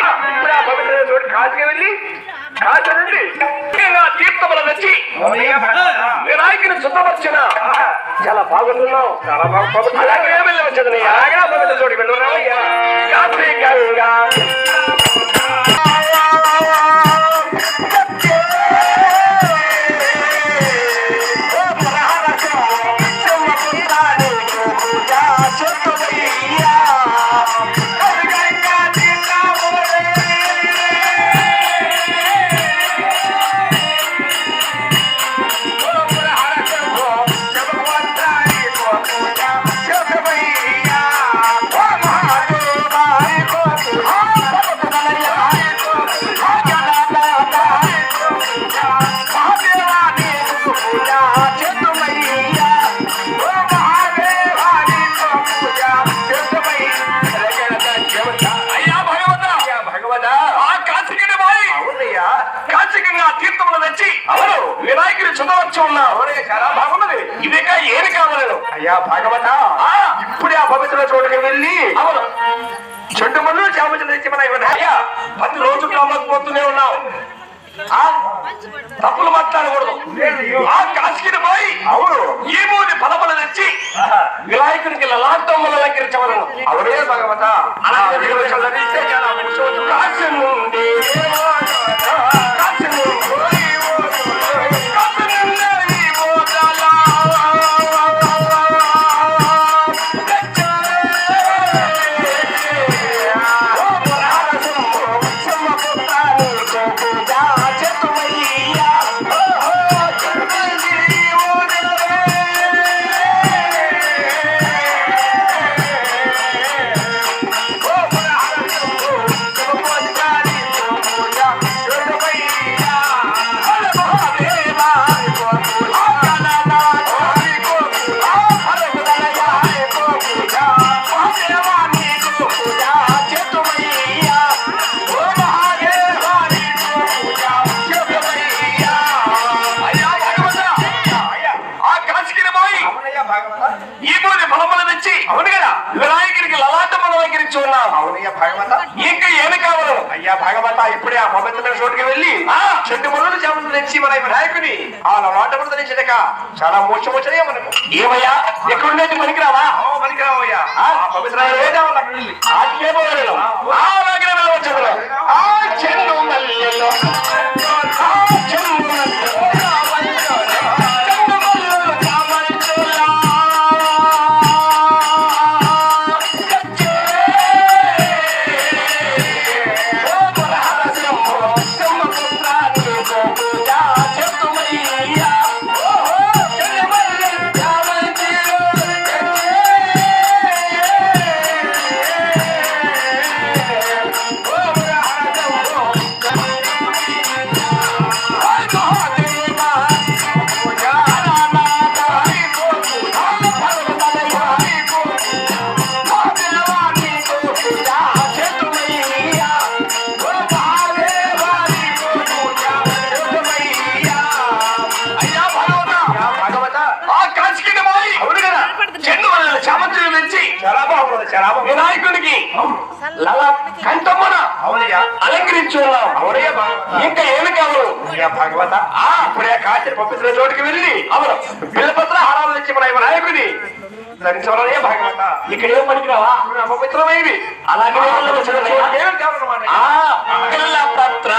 ఇప్పుడు వెళ్ళి కాశీ నుండి ముఖ్యంగా తీర్థములు వినాయకుని శుద్ధపరిచిన చాలా బాగుంటున్నావు చాలా బాగా అలాగే వెళ్ళి వచ్చేది అలాగే ఆ పవిత్ర వినాయకుడి చుదవచ్చు ఉన్నా చాలా బాగున్నది ఇదిక ఏమి కావలేదు అయ్యా భాగవత ఇప్పుడే ఆ పవిత్ర చోటుకి వెళ్ళి అవును చెట్టు ముందు చేపలు తెచ్చి మన అయ్యా పది రోజులు నమ్మకపోతూనే ఉన్నావు తప్పులు మాట్లాడకూడదు. ఆ కాశీని పోయి అవును. ఈ మూది పదపలు తెచ్చి వినాయకునికి లలాటమ్మలు అలంకరించవలను. అవునే. భగవత అలాగే ఈ మూది ఫలములు తెచ్చి అవును కదా? వినాయకుడికి లలాటములు అలంకరించి ఉన్నాం. అవునయ్య భాగవత. ఇంకా ఏమి కావాలి? అయ్యా భాగవత ఇప్పుడే ఆ పవిత్రమైన చోటుకి వెళ్ళి ఆ? చెట్టు మొదలు చేపలు తెచ్చి మన వినాయకుని ఆ వాట కూడా తెచ్చేదక చాలా మోసమోచనే మనకు ఏమయ్యా? ఎక్కడుండేది పనికిరావా? పనికిరావయ్యా ఆ? పవిత్రమైన వేదా కంఠమ్మన అవునయ్యా. అలంకరించున్నాం. ఇంకా ఏమి అయ్యా భాగవత. ఆ ఇప్పుడే కాచిన పవిత్ర చోటుకి వెళ్ళి. అవును. బిల్లపత్ర హారాలు తెచ్చి మన వినాయకుని ధరించవలనే భాగవత. ఇక్కడ ఏం పనికిరావా? ఇప్పుడు అపవిత్రమైనవి అలాగే పత్ర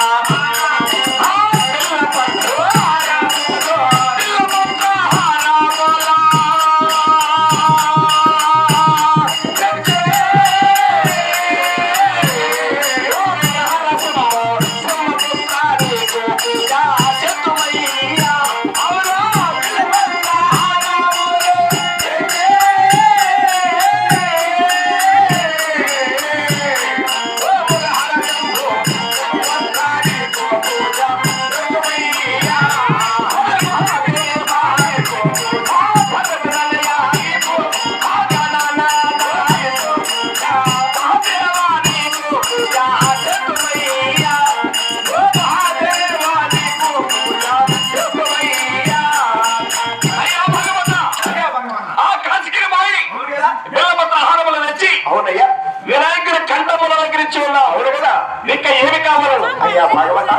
అయ్యా భాగవత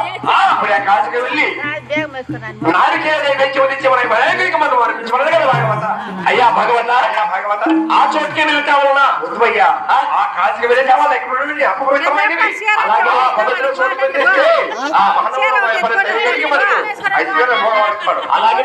ఇప్పుడు ఆ కాశీకి వెళ్ళి నైవేద్యం తెచ్చేమని భయంకరికి మనం అనిపించమన్నది కదా భాగవత? అయ్యా భగవత అయ్యా భాగవత. ఆ చోటుకి ఉన్నా వద్దుయ్యా ఆ కాశీకి వెళ్ళే కావాలి. ఎక్కడ అపవిత్రమైనవి అలాగే ఆ పవిత్ర ఆ. అలాగే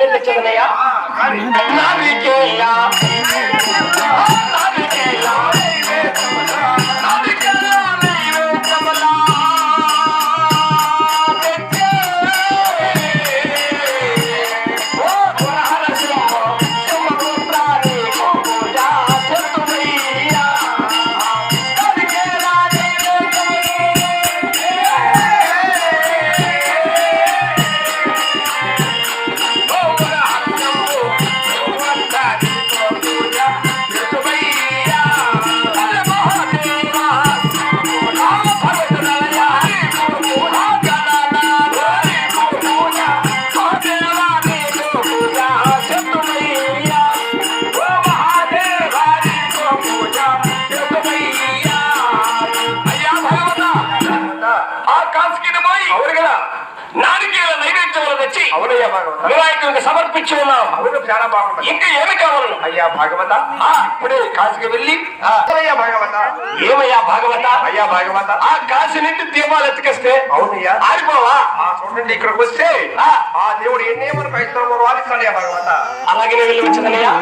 అవును కదా? నారికేల నైవేద్యములు తెచ్చి అవునయ్యా భాగవత వినాయకుడికి సమర్పించి ఉన్నాం. అవును చాలా బాగుంది. ఇంకా ఏమి కావాలను అయ్యా భాగవత. ఇప్పుడే కాశీకి వెళ్ళి. అయ్యా భాగవత? ఏమయ్యా భాగవత? అయ్యా భాగవత. ఆ కాశీ నుండి దీపాలు ఎత్తుకేస్తే అవునయ్యా. ఆరిపోవా? ఆ చూడండి ఇక్కడికి వస్తే ఆ, దేవుడు ఎన్నే మనకు ఐశ్వర్యం వాదిస్తాడయ్యా భాగవత? అలాగే వెళ్ళి వచ్చదనయ్యా